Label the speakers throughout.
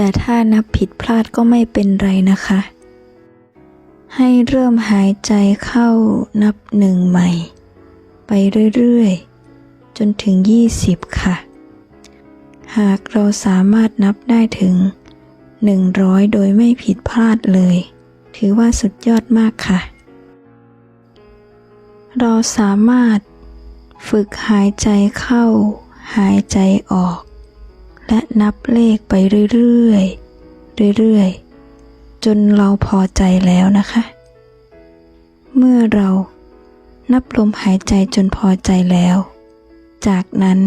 Speaker 1: แต่ถ้านับผิดพลาดก็ไม่เป็นไรนะคะ ให้เริ่มหายใจเข้านับหนึ่งใหม่ ไปเรื่อยๆ จนถึง 20 ค่ะ หากเราสามารถนับได้ถึง 100 โดยไม่ผิดพลาดเลย ถือว่าสุดยอดมากค่ะ เราสามารถฝึกหายใจเข้า หายใจออก และนับเลขไปเรื่อยๆ เรื่อยๆ จนเราพอใจแล้วนะคะ เมื่อเรานับลมหายใจจนพอใจแล้ว จากนั้น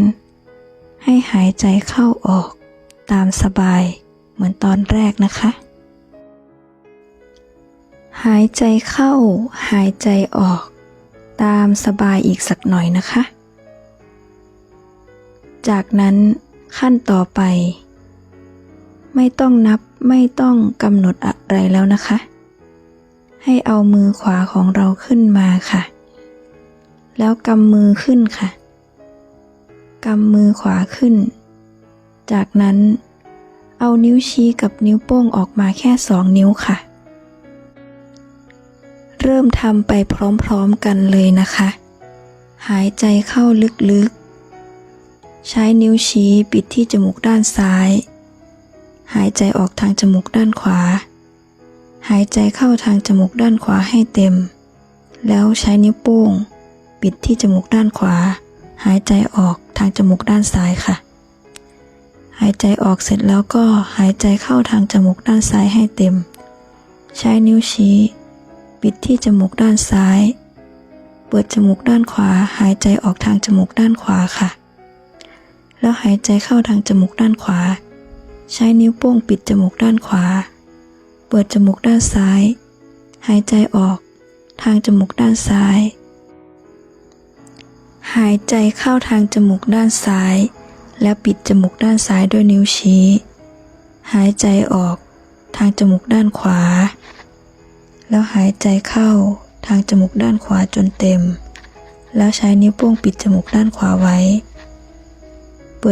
Speaker 1: ให้หายใจเข้าออกตามสบายเหมือนตอนแรกนะคะ หายใจเข้าหายใจออก ตามสบายอีกสักหน่อยนะคะ จากนั้น ขั้นต่อไป ไม่ต้องนับไม่ต้องกำหนดอะไรแล้วนะคะ ให้เอามือขวาของเราขึ้นมาค่ะ แล้วกำมือขึ้นค่ะกำมือขวาขึ้น จากนั้นเอานิ้วชี้กับนิ้วโป้งออกมาแค่สองนิ้วค่ะ เริ่มทำไปพร้อมๆกันเลยนะคะ หายใจเข้าลึกๆ ใช้นิ้วชี้ปิดที่จมูกด้านซ้าย หายใจออกทางจมูกด้านขวา หายใจเข้าทางจมูกด้านขวาให้เต็ม แล้วใช้นิ้วโป้ง ปิดที่จมูกด้านขวา หายใจออกทางจมูกด้านซ้ายค่ะ หายใจออกเสร็จแล้วก็หายใจเข้าทางจมูกด้านซ้ายให้เต็ม ใช้นิ้วชี้ ปิดที่จมูกด้านซ้าย เปิดจมูกด้านขวา หายใจออกทางจมูกด้านขวาค่ะ แล้วหายใจเข้าทางจมูกด้านขวา ใช้นิ้วโป้งปิดจมูกด้านขวา เปิดจมูกด้านซ้าย หายใจออก ทางจมูกด้านซ้าย หายใจเข้าทางจมูกด้านซ้าย แล้วปิดจมูกด้านซ้ายด้วยนิ้วชี้ หายใจออก ทางจมูกด้านขวา แล้วหายใจเข้าทางจมูกด้านขวาจนเต็ม แล้วใช้นิ้วโป้งปิดจมูกด้านขวาไว้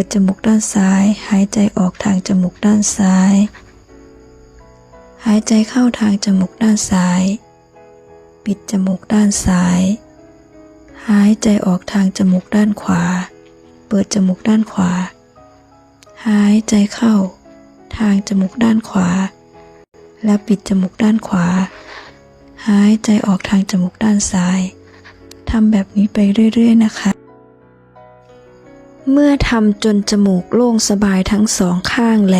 Speaker 1: ปิดจมูกด้านซ้าย หายใจออกทางจมูกด้านซ้าย หายใจเข้าทางจมูกด้านซ้าย ปิดจมูกด้านซ้าย หายใจออกทางจมูกด้านขวา เปิดจมูกด้านขวา หายใจเข้า ทางจมูกด้านขวา และปิดจมูกด้านขวา หายใจออกทางจมูกด้านซ้ายทำแบบนี้ไปเรื่อย ๆ นะคะ เมื่อทำจนจมูกโล่งสบายทั้งสองข้างแล้ว